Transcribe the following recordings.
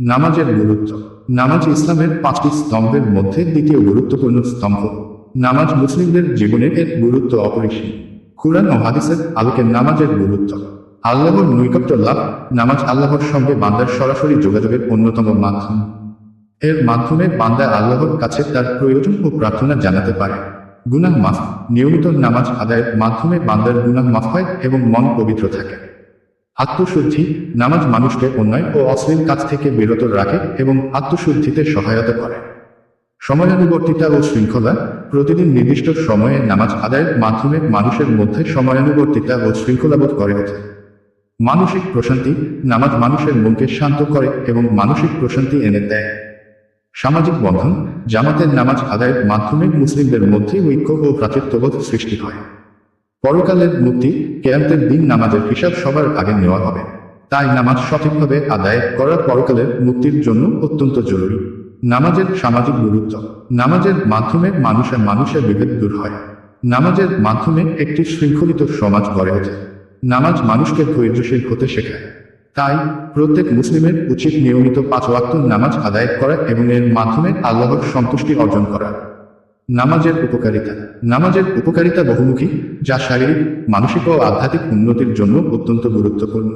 নামাজের গুরুত্ব। নামাজ ইসলামের পাঁচটি স্তম্ভের মধ্যে দ্বিতীয় গুরুত্বপূর্ণ স্তম্ভ। নামাজ মুসলিমদের জীবনে এর গুরুত্ব অপরিসীম। কুরআন ও হাদিসের আলোকে নামাজের গুরুত্ব। আল্লাহর নৈকট্য লাভ নামাজ আল্লাহর সঙ্গে বান্দার সরাসরি যোগাযোগের অন্যতম মাধ্যম। এর মাধ্যমে বান্দা আল্লাহর কাছে তার প্রয়োজন ও প্রার্থনা জানাতে পারে। গুনাহ মাফ, নিয়মিত নামাজ আদায়ের মাধ্যমে বান্দার গুনাহ মাফ হয় এবং মন পবিত্র থাকে। আত্মশুদ্ধি নামাজ মানুষকে অন্যায় ও অশ্লীল কাজ থেকে বিরত রাখে এবং আত্মশুদ্ধিতে সহায়তা করে। সময়ানুবর্তিতা ও শৃঙ্খলা প্রতিদিন নির্দিষ্ট সময়ে নামাজ আদায়ের মাধ্যমে মানুষের মধ্যে সময়ানুবর্তিতা ও শৃঙ্খলাবোধ করে ওঠে। মানসিক প্রশান্তি নামাজ মানুষের মনকে শান্ত করে এবং মানসিক প্রশান্তি এনে দেয়। সামাজিক বন্ধন, জামাতের নামাজ আদায়ের মাধ্যমে মুসলিমদের মধ্যে ঐক্য ও ভ্রাতৃত্ববোধ সৃষ্টি হয়। পরকালের মুক্তি কেয়ামতের দিন নামাজের হিসাব সবার আগে নেওয়া হবে। তাই নামাজ সঠিকভাবে আদায় করা পরকালের মুক্তির জন্য অত্যন্ত জরুরি। নামাজের সামাজিক গুরুত্ব। নামাজের মাধ্যমে মানুষের মানুষের বিভেদ দূর হয়। নামাজের মাধ্যমে একটি শৃঙ্খলিত সমাজ গড়ে ওঠে। নামাজ মানুষকে ধৈর্যশীল হতে শেখায়। তাই প্রত্যেক মুসলিমের উচিত নিয়মিত পাঁচ ওয়াক্ত নামাজ আদায় করা এবং এর মাধ্যমে আল্লাহর সন্তুষ্টি অর্জন করা। নামাজের উপকারিতা। নামাজের উপকারিতা বহুমুখী, যা শারীরিক, মানসিক ও আধ্যাত্মিক উন্নতির জন্য অত্যন্ত গুরুত্বপূর্ণ।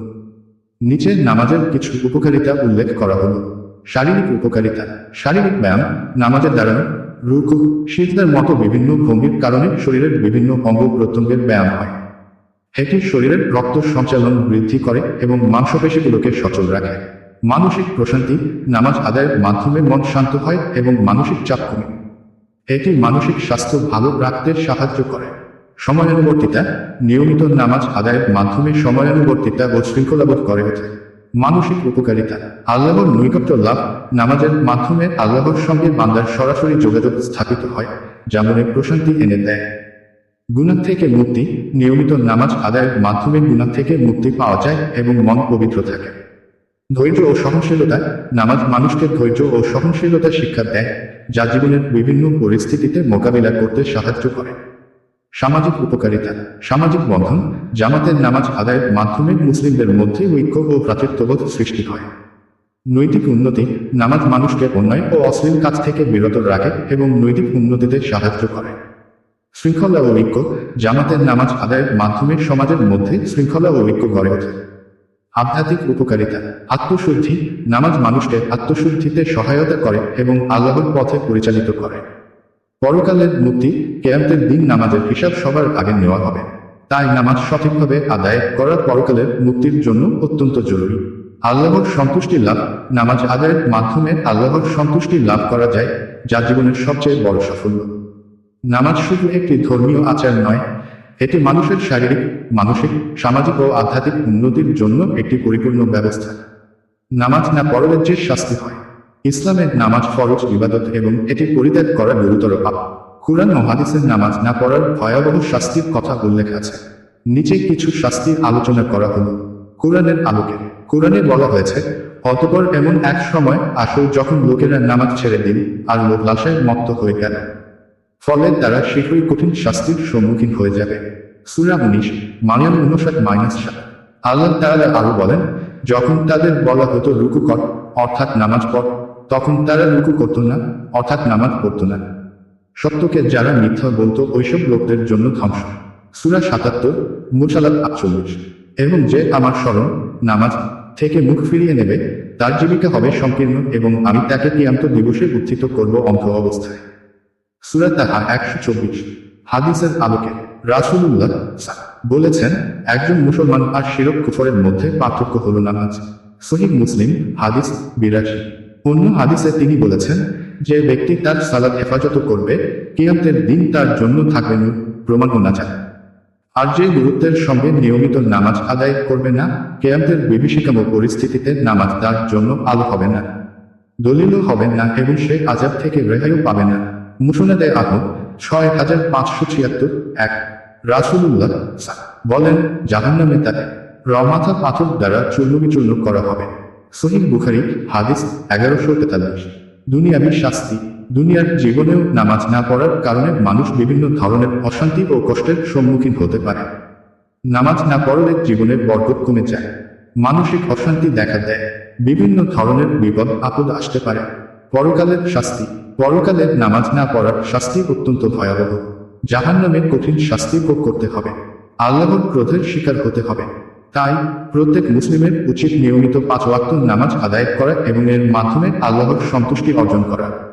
নিচে নামাজের কিছু উপকারিতা উল্লেখ করা হলো। শারীরিক উপকারিতা। শারীরিক ব্যায়াম, নামাজের দ্বারা রুকু শীতদের মতো বিভিন্ন ভঙ্গির কারণে শরীরের বিভিন্ন অঙ্গ প্রত্যঙ্গের ব্যায়াম হয়। এটি শরীরের রক্ত সঞ্চালন বৃদ্ধি করে এবং মাংসপেশিগুলোকে সচল রাখে। মানসিক প্রশান্তি নামাজ আদায়ের মাধ্যমে মন শান্ত হয় এবং মানসিক চাপ কমে। এটি মানসিক স্বাস্থ্য ভালো রাখতে সাহায্য করে। সময়ানুবর্তিতা নিয়মিত নামাজ আদায়ের মাধ্যমে সময়ানুবর্তিতা ও শৃঙ্খলাবোধ করে। ওঠে মানসিক উপকারিতা। আল্লাহর নৈকট্য লাভ নামাজের মাধ্যমে আল্লাহর সঙ্গে বান্দার সরাসরি যোগাযোগ স্থাপিত হয়, যা মনে প্রশান্তি এনে দেয়। গুণা থেকে মুক্তি। নিয়মিত নামাজ আদায়ের মাধ্যমে গুণা থেকে মুক্তি পাওয়া যায় এবং মন পবিত্র থাকে। ধৈর্য ও সহনশীলতা নামাজ মানুষকে ধৈর্য ও সহনশীলতা শিক্ষা দেয়, যা জীবনের বিভিন্ন পরিস্থিতিতে মোকাবিলা করতে সাহায্য করে। সামাজিক উপকারিতা, সামাজিক বন্ধন, জামাতের নামাজ আদায়ের মাধ্যমে মুসলিমদের মধ্যে ঐক্য ও ভ্রাতৃত্ববোধ সৃষ্টি হয়। নৈতিক উন্নতি নামাজ মানুষকে অন্যায় ও অশ্লীল কাজ থেকে বিরত রাখে এবং নৈতিক উন্নতিতে সাহায্য করে। শৃঙ্খলা ও ঐক্য, জামাতের নামাজ আদায়ের মাধ্যমে সমাজের মধ্যে শৃঙ্খলা ও ঐক্য গড়ে ওঠে। আধ্যাত্মিক উপকারিতা। আত্মশুদ্ধি নামাজ মানুষকে আত্মশুদ্ধিতে সহায়তা করে এবং আল্লাহর পথে পরিচালিত করে। পরকালের মুক্তি কেয়ামতের দিন নামাজের হিসাব সবার আগে নেওয়া হবে। তাই নামাজ সঠিকভাবে আদায় করা পরকালের মুক্তির জন্য অত্যন্ত জরুরি। আল্লাহর সন্তুষ্টি লাভ, নামাজ আদায়ের মাধ্যমে আল্লাহর সন্তুষ্টি লাভ করা যায়, যা জীবনের সবচেয়ে বড় সাফল্য। নামাজ শুধু একটি ধর্মীয় আচার নয় এটি মানুষের শারীরিক, মানসিক, সামাজিক ও আধ্যাত্মিক উন্নতির জন্য একটি পরিপূর্ণ ব্যবস্থা। নামাজ না পড়লে যে শাস্তি হয়? ইসলামের নামাজ ফরজ, ইবাদত এবং এটি পরিত্যাগ করা গুরুতর পাপ। কুরআন ও হাদিসের নামাজ না পড়ার ভয়াবহ শাস্তির কথা উল্লেখ আছে। নিচে কিছু শাস্তির আলোচনা করা হলো। কোরআনের আলোকে। কোরআনে বলা হয়েছে, অতপর এমন এক সময় আসল যখন লোকেরা নামাজ ছেড়ে দিন আর লোক লাশায় মত্ত হয়ে গেল ফলে তারা শীঘ্রই কঠিন শাস্তির সম্মুখীন হয়ে যাবে। সুরা উনিশ মারিয়াম উনষাট, মাইনাস সাত। আল্লাহ তাআলা আরও বলেন, যখন তাদের বলা হতো রুকু কর, অর্থাৎ নামাজ পড়, তখন তারা রুকু করতো না, অর্থাৎ নামাজ পড়তো না। সত্যকে যারা মিথ্যা বলতো, ওইসব লোকদের জন্য ধ্বংস। সুরা সাতাত্তর মুসালাত আটচল্লিশ। এবং যে আমার স্মরণ নামাজ থেকে মুখ ফিরিয়ে নেবে, তার জীবিকা হবে সংকীর্ণ এবং আমি তাকে কিয়ান্ত দিবসে উত্থিত করব অন্ধ অবস্থায়। সুরা একশো চব্বিশ হাদিসের আলোকে রাসুলুল্লাহ বলেছেন একজন মুসলমান আর শিরক কুফরের মধ্যে পার্থক্য হল নামাজ। সহিহ মুসলিম হাদিস বিরাশি। অন্য হাদিসে তিনি বলেছেন যে ব্যক্তি তার সালাদ হেফাজত করবে কিয়ামতের দিন তার জন্য থাকবে নূর, প্রমাণ ও নাজাত আর যে গুরুত্বের সঙ্গে নিয়মিত নামাজ আদায় করবে না কেয়ামতের বিভীষিকাম পরিস্থিতিতে নামাজ তার জন্য আলো হবে না। দলিলও হবে না এবং সে আজাব থেকে রেহাইও পাবে না। মুসনাদে আহমদ ছয় হাজার পাঁচশো ছিয়াত্তর এক রাসুলুল্লাহ বলেন, জাহান্নামে তাকে রমাথা পাথর দ্বারা চূর্ণ বিচূর্ণ করা হবে। সহিহ বুখারি, হাদিস এগারোশো তেতাল্লিশ। দুনিয়াবি শাস্তি, দুনিয়ার জীবনেও নামাজ না পড়ার কারণে মানুষ বিভিন্ন ধরনের অশান্তি ও কষ্টের সম্মুখীন হতে পারে। নামাজ না পড়লে জীবনের বরকত কমে যায়, মানসিক অশান্তি দেখা দেয়, বিভিন্ন ধরনের বিপদ আপদ আসতে পারে। পরকালের শাস্তি পরকালের নামাজ না পড়ার শাস্তি অত্যন্ত ভয়াবহ। জাহান নামের কঠিন শাস্তি ভোগ করতে হবে। আল্লাহর ক্রোধের শিকার হতে হবে। তাই প্রত্যেক মুসলিমের উচিত নিয়মিত পাঁচ ওয়াক্ত নামাজ আদায় করা এবং এর মাধ্যমে আল্লাহর সন্তুষ্টি অর্জন করা।